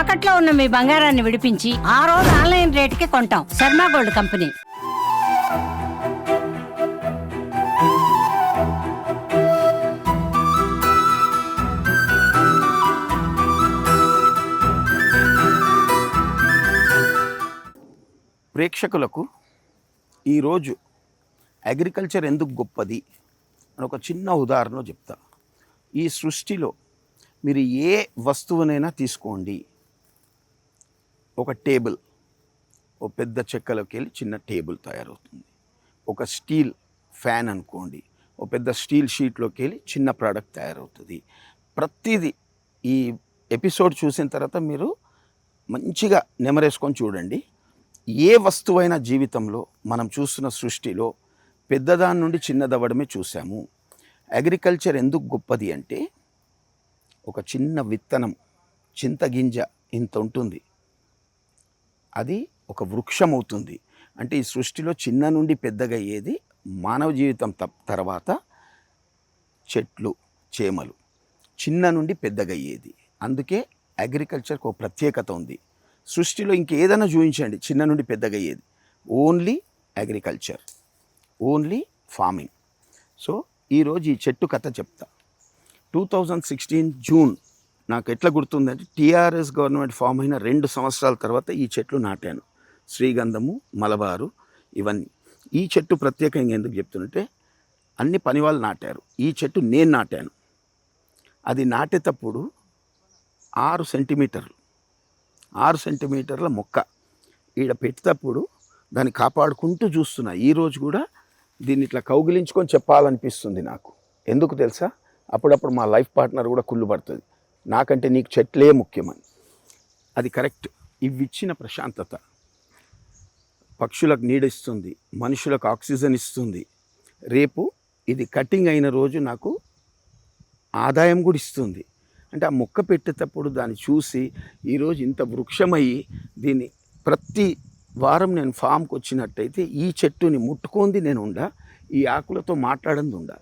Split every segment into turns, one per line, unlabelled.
తాకట్లో ఉన్న మీ బంగారాన్ని విడిపించి ఆ రోజు ఆన్లైన్ రేటుకి కొంటాం. Sharma gold company.
ప్రేక్షకులకు ఈరోజు అగ్రికల్చర్ ఎందుకు గొప్పది అని ఒక చిన్న ఉదాహరణ చెప్తా ఈ సృష్టిలో మీరు ఏ వస్తువునైనా తీసుకోండి. ఒక టేబుల్ ఓ పెద్ద చెక్కలోకి వెళ్ళి చిన్న టేబుల్ తయారవుతుంది. ఒక స్టీల్ ఫ్యాన్ అనుకోండి ఓ పెద్ద స్టీల్ షీట్లోకి వెళ్ళి చిన్న ప్రోడక్ట్ తయారవుతుంది. ప్రతిదీ ఈ ఎపిసోడ్ చూసిన తర్వాత మీరు మంచిగా నెమరేసుకొని చూడండి. ఏ వస్తువైన జీవితంలో మనం చూస్తున్న సృష్టిలో పెద్దదాని నుండి చిన్నదవ్వడమే చూసాము అగ్రికల్చర్ ఎందుకు గొప్పది అంటే ఒక చిన్న విత్తనం చింతగింజ ఇంత ఉంటుంది. అది ఒక వృక్షం అవుతుంది అంటే ఈ సృష్టిలో చిన్న నుండి పెద్దగా అయ్యేది మానవ జీవితం తర్వాత చెట్లు చేమలు. చిన్న నుండి పెద్దగా అయ్యేది అందుకే అగ్రికల్చర్కి ఒక ప్రత్యేకత ఉంది. సృష్టిలో ఇంకేదైనా చూపించండి చిన్న నుండి పెద్దగా అయ్యేది only agriculture. Only farming. So ఈరోజు ఈ చెట్టు కథ చెప్తా. టూ థౌజండ్ సిక్స్టీన్ జూన్ నాకు ఎట్లా గుర్తుందంటే టీఆర్ఎస్ గవర్నమెంట్ ఫామ్ అయిన రెండు సంవత్సరాల తర్వాత ఈ చెట్లు నాటాను. శ్రీగంధము మలబారు ఇవన్నీ. ఈ చెట్టు ప్రత్యేకంగా ఎందుకు చెప్తుంటే అన్ని పని వాళ్ళు నాటారు. ఈ చెట్టు నేను నాటాను. అది నాటేటప్పుడు ఆరు సెంటీమీటర్లు. ఆరు సెంటీమీటర్ల మొక్క. ఈడ పెట్టేటప్పుడు దాన్ని కాపాడుకుంటూ చూస్తున్నా. ఈరోజు కూడా దీన్ని ఇట్లా కౌగిలించుకొని చెప్పాలనిపిస్తుంది నాకు. ఎందుకు తెలుసా? అప్పుడప్పుడు మా లైఫ్ పార్ట్నర్ కూడా కుళ్ళు పడుతుంది. నాకంటే నీకు చెట్లే ముఖ్యమని. అది కరెక్ట్. ఇవి ఇచ్చిన ప్రశాంతత. పక్షులకు నీడిస్తుంది మనుషులకు ఆక్సిజన్ ఇస్తుంది. రేపు ఇది కటింగ్ అయిన రోజు నాకు ఆదాయం కూడా ఇస్తుంది. అంటే ఆ మొక్క పెట్టేటప్పుడు దాన్ని చూసి ఈరోజు ఇంత వృక్షమయ్యి దీన్ని ప్రతి వారం నేను ఫామ్కి వచ్చినట్టయితే ఈ చెట్టుని ముట్టుకుంది నేను ఉండా ఈ ఆకులతో మాట్లాడింది ఉండా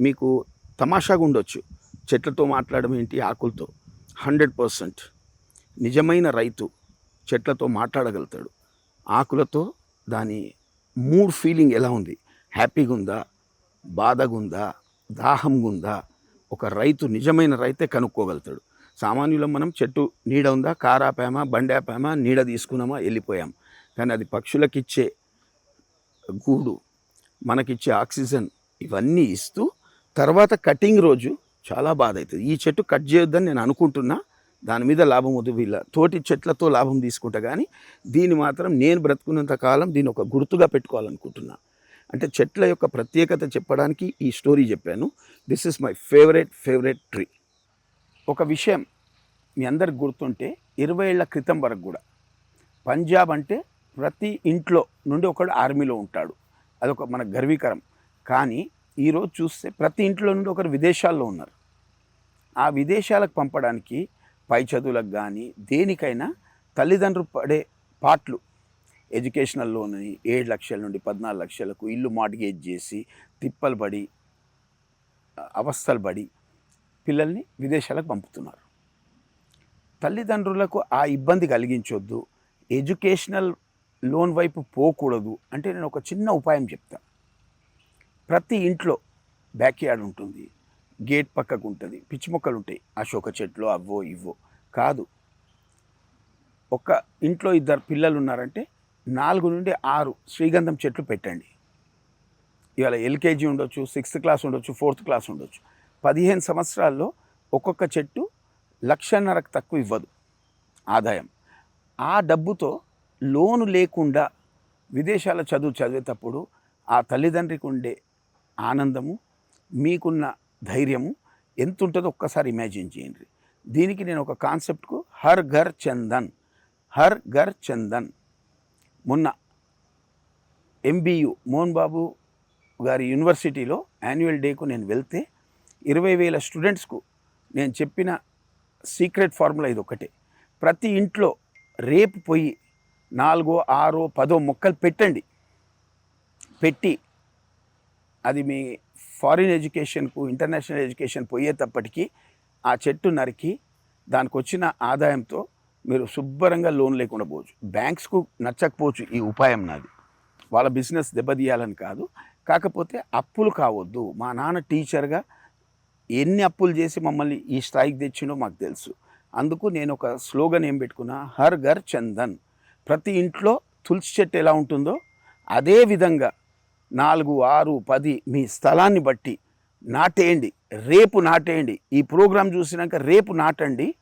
మీకు తమాషాగా ఉండొచ్చు. చెట్లతో మాట్లాడడం ఏంటి? ఆకులతో. Hundred percent. నిజమైన రైతు చెట్లతో మాట్లాడగలుగుతాడు. ఆకులతో దాని మూడ్ ఫీలింగ్ ఎలా ఉంది? హ్యాపీగా ఉందా? బాధగా ఉందా? దాహంగా ఉందా? ఒక రైతు నిజమైన రైతే కనుక్కోగలుగుతాడు. సామాన్యులం మనం చెట్టు నీడ ఉందా? కారాపామా బండాపామా నీడ తీసుకున్నామా? వెళ్ళిపోయాం. కానీ అది పక్షులకిచ్చే గూడు మనకిచ్చే ఆక్సిజన్ ఇవన్నీ ఇస్తూ తర్వాత కటింగ్ రోజు చాలా బాధ అవుతుంది ఈ చెట్టు కట్ చేయొద్దని నేను అనుకుంటున్నా. దాని మీద లాభం వద్దు వీళ్ళ. తోటి చెట్లతో లాభం తీసుకుంటా కానీ దీన్ని మాత్రం నేను బ్రతుకున్నంత కాలం దీన్ని ఒక గుర్తుగా పెట్టుకోవాలనుకుంటున్నా. అంటే చెట్ల యొక్క ప్రత్యేకత చెప్పడానికి ఈ స్టోరీ చెప్పాను. This is my favourite favourite tree ఒక విషయం మీ అందరికి గుర్తుంటే ఇరవై ఏళ్ళ క్రితం వరకు కూడా పంజాబ్ అంటే ప్రతి ఇంట్లో నుండి ఒకడు ఆర్మీలో ఉంటాడు. అదొక మన గర్వీకరం. కానీ ఈరోజు చూస్తే ప్రతి ఇంట్లో నుండి ఒకరు విదేశాల్లో ఉన్నారు. ఆ విదేశాలకు పంపడానికి పై చదువులకు కానీ దేనికైనా తల్లిదండ్రులు పడే పాటలు ఎడ్యుకేషనల్ లోన్ అని ఏడు లక్షల నుండి పద్నాలుగు లక్షలకు ఇల్లు మార్టిగేజ్ చేసి తిప్పలు పడి అవస్థలు పడి పిల్లల్ని విదేశాలకు పంపుతున్నారు. తల్లిదండ్రులకు ఆ ఇబ్బంది కలిగించొద్దు. ఎడ్యుకేషనల్ లోన్ వైపు పోకూడదు. అంటే నేను ఒక చిన్న ఉపాయం చెప్తా. ప్రతి ఇంట్లో బ్యాక్ యార్డ్ ఉంటుంది. గేట్ పక్కకు ఉంటుంది పిచ్చి మొక్కలు ఉంటాయి అశోక చెట్లు అవ్వో ఇవ్వో. కాదు. ఒక ఇంట్లో ఇద్దరు పిల్లలు ఉన్నారంటే నాలుగు నుండి ఆరు శ్రీగంధం చెట్లు పెట్టండి. ఇవాళ ఎల్కేజీ ఉండొచ్చు సిక్స్త్ క్లాస్ ఉండొచ్చు ఫోర్త్ క్లాస్ ఉండొచ్చు. పదిహేను సంవత్సరాల్లో ఒక్కొక్క చెట్టు లక్షన్నరకు తక్కువ ఇవ్వదు. ఆదాయం. ఆ డబ్బుతో లోను లేకుండా విదేశాల చదువు చదివేటప్పుడు ఆ తల్లిదండ్రికి ఉండే ఆనందము మీకున్న ధైర్యము ఎంత ఉంటుందో ఒక్కసారి ఇమాజిన్ చేయండి. దీనికి నేను ఒక కాన్సెప్ట్కు హర్ ఘర్ చందన్ హర్ ఘర్ చందన్. మొన్న ఎంబీయు మోహన్ బాబు గారి యూనివర్సిటీలో యాన్యువల్ డేకు నేను వెళ్తే ఇరవై వేల స్టూడెంట్స్కు నేను చెప్పిన సీక్రెట్ ఫార్ములా ఇది ఒకటే. ప్రతి ఇంట్లో రేపు పోయి నాలుగో ఆరో పదో మొక్కలు పెట్టండి. పెట్టి అది మీ ఫారిన్ ఎడ్యుకేషన్కు ఇంటర్నేషనల్ ఎడ్యుకేషన్ పోయేటప్పటికీ ఆ చెట్టు నరికి దానికి వచ్చిన ఆదాయంతో మీరు శుభ్రంగా లోన్ లేకుండా పోవచ్చు. బ్యాంక్స్కు నచ్చకపోవచ్చు ఈ ఉపాయం నాది. వాళ్ళ బిజినెస్ దెబ్బతీయాలని కాదు. కాకపోతే అప్పులు కావద్దు. మా నాన్న టీచర్గా ఎన్ని అప్పులు చేసి మమ్మల్ని ఈ స్థాయికి తెచ్చిండో మాకు తెలుసు. అందుకు నేను ఒక స్లోగన్ ఏం పెట్టుకున్నా? హర్ ఘర్ చందన్. ప్రతి ఇంట్లో తులసి చెట్టు ఎలా ఉంటుందో అదే విధంగా నాలుగు ఆరు పది మీ స్థలాన్ని బట్టి నాటేయండి. రేపు నాటేయండి. ఈ ప్రోగ్రాం చూసినాక రేపు నాటండి.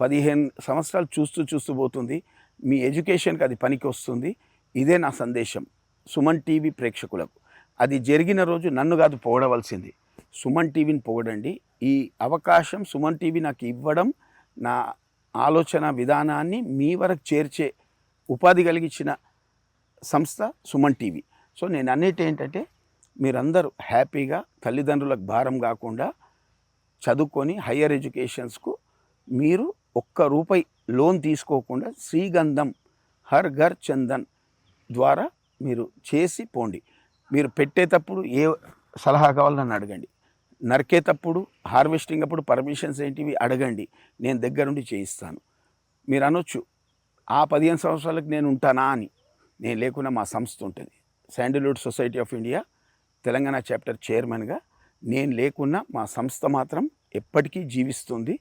పదిహేను సంవత్సరాలు చూస్తూ చూస్తూ పోతుంది. మీ ఎడ్యుకేషన్కి అది పనికి వస్తుంది ఇదే నా సందేశం. సుమన్ టీవీ ప్రేక్షకులకు. అది జరిగిన రోజు నన్ను కాదు పొగడవలసింది. సుమన్ టీవీని పొగడండి. ఈ అవకాశం సుమన్ టీవీ నాకు ఇవ్వడం నా ఆలోచన విధానాన్ని మీ వరకు చేర్చే ఉపాధి కలిగించిన సంస్థ సుమన్ టీవీ. సో నేను అన్నిటి ఏంటంటే మీరందరూ హ్యాపీగా తల్లిదండ్రులకు భారం కాకుండా చదువుకొని హయ్యర్ ఎడ్యుకేషన్స్కు మీరు ఒక్క రూపాయి లోన్ తీసుకోకుండా శ్రీగంధం హర్ ఘర్ చందన్ ద్వారా మీరు చేసి పోండి. మీరు పెట్టేటప్పుడు ఏ సలహా కావాలో అడగండి. నరికేటప్పుడు హార్వెస్టింగ్ అప్పుడు పర్మిషన్స్ ఏంటివి అడగండి. నేను దగ్గరుండి చేయిస్తాను. మీరు అనొచ్చు ఆ పదిహేను సంవత్సరాలకు నేను ఉంటానా అని. నేను లేకుండా మా సంస్థ ఉంటుంది. Sandalwood society of India Telangana chapter చైర్మన్గా. నేను లేకున్నా మా సంస్థ మాత్రం ఎప్పటికీ జీవిస్తుంది.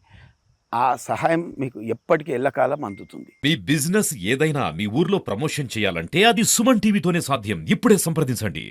ఆ సహాయం మీకు ఎప్పటికీ ఎల్లకాలం అందుతుంది.
మీ బిజినెస్ ఏదైనా మీ ఊర్లో ప్రమోషన్ చేయాలంటే అది సుమన్ టీవీతోనే సాధ్యం. ఇప్పుడే సంప్రదించండి.